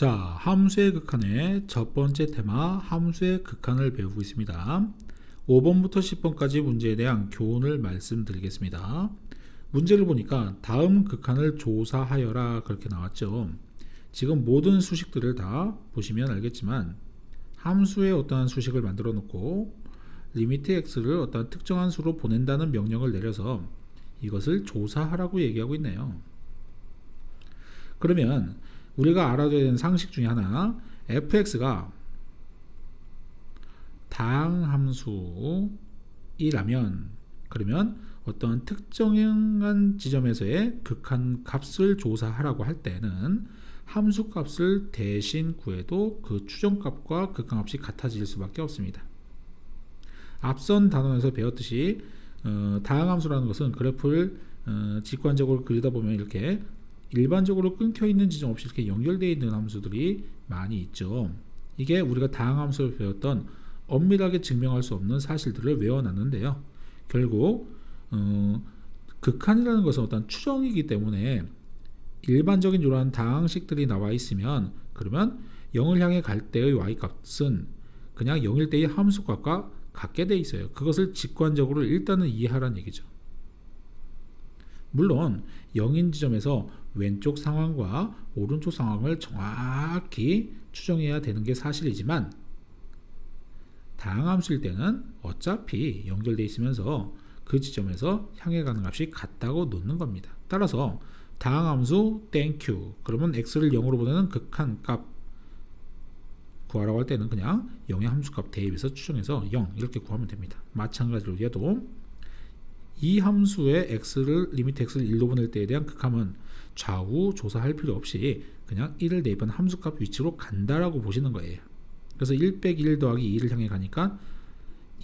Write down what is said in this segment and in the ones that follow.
자, 함수의 극한의 첫 번째 테마 함수의 극한을 배우고 있습니다. 5번부터 10번까지 문제에 대한 교훈을 말씀드리겠습니다. 문제를 보니까 다음 극한을 조사하여라 그렇게 나왔죠. 지금 모든 수식들을 다 보시면 알겠지만 함수의 어떠한 수식을 만들어 놓고 리미트 x를 어떤 특정한 수로 보낸다는 명령을 내려서 이것을 조사하라고 얘기하고 있네요. 그러면 우리가 알아둬야 되는 상식 중에 하나 fx가 다항함수이라면 그러면 어떤 특정한 지점에서의 극한 값을 조사하라고 할 때는 함수 값을 대신 구해도 그 추정값과 극한값이 같아질 수밖에 없습니다. 앞선 단원에서 배웠듯이 어, 다항함수라는 것은 그래프를 어, 직관적으로 그리다 보면 이렇게 일반적으로 끊겨 있는 지점 없이 이렇게 연결되어 있는 함수들이 많이 있죠. 이게 우리가 다항 함수를 배웠던 엄밀하게 증명할 수 없는 사실들을 외워놨는데요. 결국 어, 극한이라는 것은 어떤 추정이기 때문에 일반적인 이러한 다항식들이 나와 있으면 그러면 0을 향해 갈 때의 y값은 그냥 0일 때의 함수값과 같게 돼 있어요. 그것을 직관적으로 일단은 이해하라는 얘기죠. 물론 0인 지점에서 왼쪽 상황과 오른쪽 상황을 정확히 추정해야 되는 게 사실이지만 다항함수일 때는 어차피 연결되어 있으면서 그 지점에서 향해 가는 값이 같다고 놓는 겁니다. 따라서 다항함수 땡큐 그러면 x를 0으로 보내는 극한 값 구하라고 할 때는 그냥 0의 함수값 대입해서 추정해서 0 이렇게 구하면 됩니다. 마찬가지로 얘도 이 함수의 x를 리미트 x를 1로 보낼 때에 대한 극함은 좌우 조사할 필요 없이 그냥 1을 대입한 함수값 위치로 간다라고 보시는 거예요. 그래서 1 빼기 1 더하기 2를 향해 가니까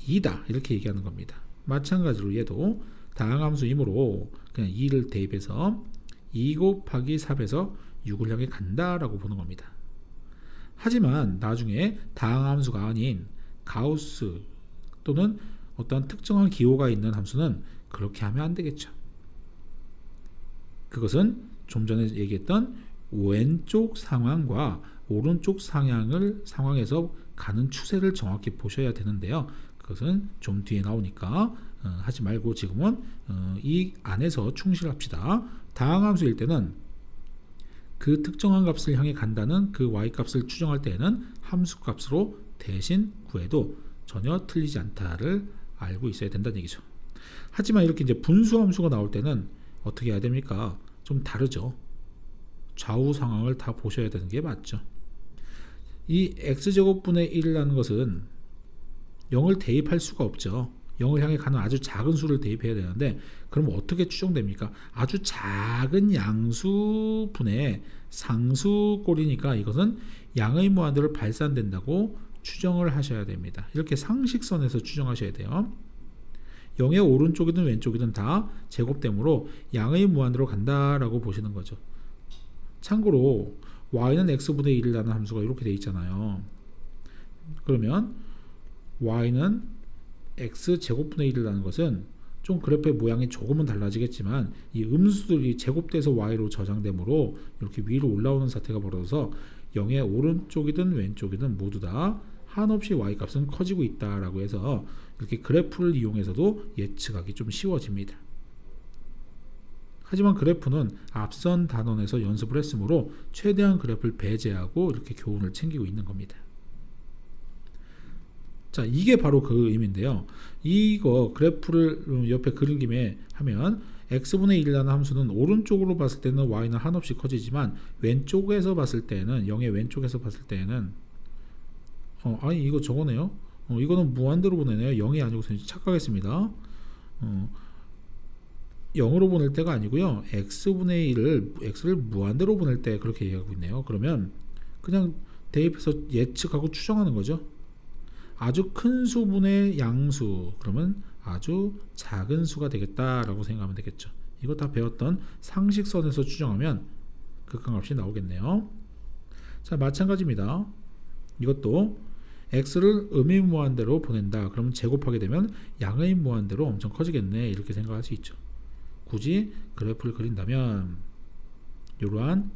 2다 이렇게 얘기하는 겁니다. 마찬가지로 얘도 다항함수이므로 그냥 2를 대입해서 2 곱하기 3에서 6을 향해 간다라고 보는 겁니다. 하지만 나중에 다항함수가 아닌 가우스 또는 어떤 특정한 기호가 있는 함수는 그렇게 하면 안 되겠죠. 그것은 좀 전에 얘기했던 왼쪽 상황과 오른쪽 상향을 상황에서 가는 추세를 정확히 보셔야 되는데요. 그것은 좀 뒤에 나오니까 어, 하지 말고 지금은 어, 이 안에서 충실합시다. 다항함수일 때는 그 특정한 값을 향해 간다는 그 y 값을 추정할 때에는 함수 값으로 대신 구해도 전혀 틀리지 않다를 알고 있어야 된다는 얘기죠. 하지만 이렇게 이제 분수 함수가 나올 때는 어떻게 해야 됩니까? 좀 다르죠. 좌우 상황을 다 보셔야 되는 게 맞죠. 이 x제곱분의 1이라는 것은 0을 대입할 수가 없죠. 0을 향해 가는 아주 작은 수를 대입해야 되는데 그럼 어떻게 추정됩니까? 아주 작은 양수분의 상수꼴이니까 이것은 양의 무한대로 발산된다고 추정을 하셔야 됩니다. 이렇게 상식선에서 추정하셔야 돼요. 0의 오른쪽이든 왼쪽이든 다 제곱되므로 양의 무한대로 간다라고 보시는 거죠. 참고로 y는 x분의 1이라는 함수가 이렇게 돼 있잖아요. 그러면 y는 x 제곱분의 1이라는 것은 좀 그래프의 모양이 조금은 달라지겠지만 이 음수들이 제곱돼서 y로 저장되므로 이렇게 위로 올라오는 사태가 벌어져서 0의 오른쪽이든 왼쪽이든 모두 다 한없이 y 값은 커지고 있다라고 해서 이렇게 그래프를 이용해서도 예측하기 좀 쉬워집니다. 하지만 그래프는 앞선 단원에서 연습을 했으므로 최대한 그래프를 배제하고 이렇게 교훈을 챙기고 있는 겁니다. 자, 이게 바로 그 의미인데요. 이거 그래프를 옆에 그린 김에 하면 x분의 1이라는 함수는 오른쪽으로 봤을 때는 y는 한없이 커지지만 왼쪽에서 봤을 때는 0의 왼쪽에서 봤을 때는 어, 아니 이거 저거네요. 어, 이거는 무한대로 보내네요. 0이 아니고 착각했습니다. 어, 0으로 보낼 때가 아니고요. x분의 1을 x를 무한대로 보낼 때 그렇게 얘기하고 있네요. 그러면 그냥 대입해서 예측하고 추정하는 거죠. 아주 큰 수분의 양수 그러면 아주 작은 수가 되겠다라고 생각하면 되겠죠. 이거 다 배웠던 상식선에서 추정하면 극한값이 나오겠네요. 자 마찬가지입니다. 이것도 x를 음의 무한대로 보낸다. 그러면 제곱하게 되면 양의 무한대로 엄청 커지겠네. 이렇게 생각할 수 있죠. 굳이 그래프를 그린다면 이러한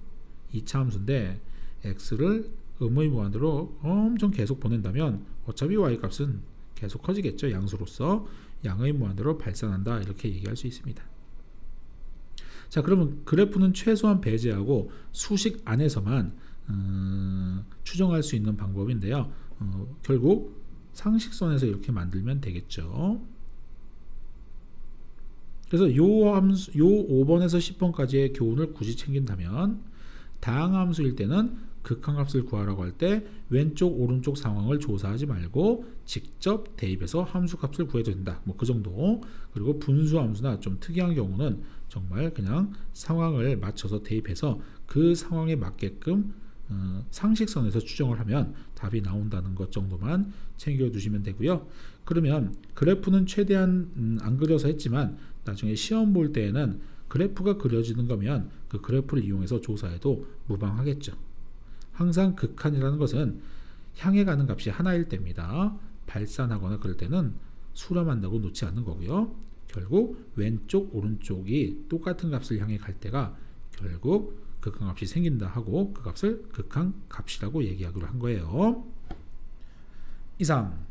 2차 함수인데 x를 음의 무한대로 엄청 계속 보낸다면 어차피 y 값은 계속 커지겠죠. 양수로서 양의 무한대로 발산한다 이렇게 얘기할 수 있습니다. 자 그러면 그래프는 최소한 배제하고 수식 안에서만 음, 추정할 수 있는 방법인데요. 어, 결국 상식선에서 이렇게 만들면 되겠죠. 그래서 요 함수 요 5번에서 10번까지의 교훈을 굳이 챙긴다면 다항함수일 때는 극한값을 구하라고 할 때 왼쪽 오른쪽 상황을 조사하지 말고 직접 대입해서 함수값을 구해도 된다. 뭐 그 정도. 그리고 분수함수나 좀 특이한 경우는 정말 그냥 상황을 맞춰서 대입해서 그 상황에 맞게끔 어, 상식선에서 추정을 하면 답이 나온다는 것 정도만 챙겨두시면 되고요. 그러면 그래프는 최대한 음, 안 그려서 했지만 나중에 시험 볼 때에는 그래프가 그려지는 거면 그 그래프를 이용해서 조사해도 무방하겠죠. 항상 극한이라는 것은 향해 가는 값이 하나일 때입니다. 발산하거나 그럴 때는 수렴한다고 놓지 않는 거고요. 결국 왼쪽 오른쪽이 똑같은 값을 향해 갈 때가 결국 극한 값이 생긴다 하고 그 값을 극한 값이라고 얘기하기로 한 거예요. 이상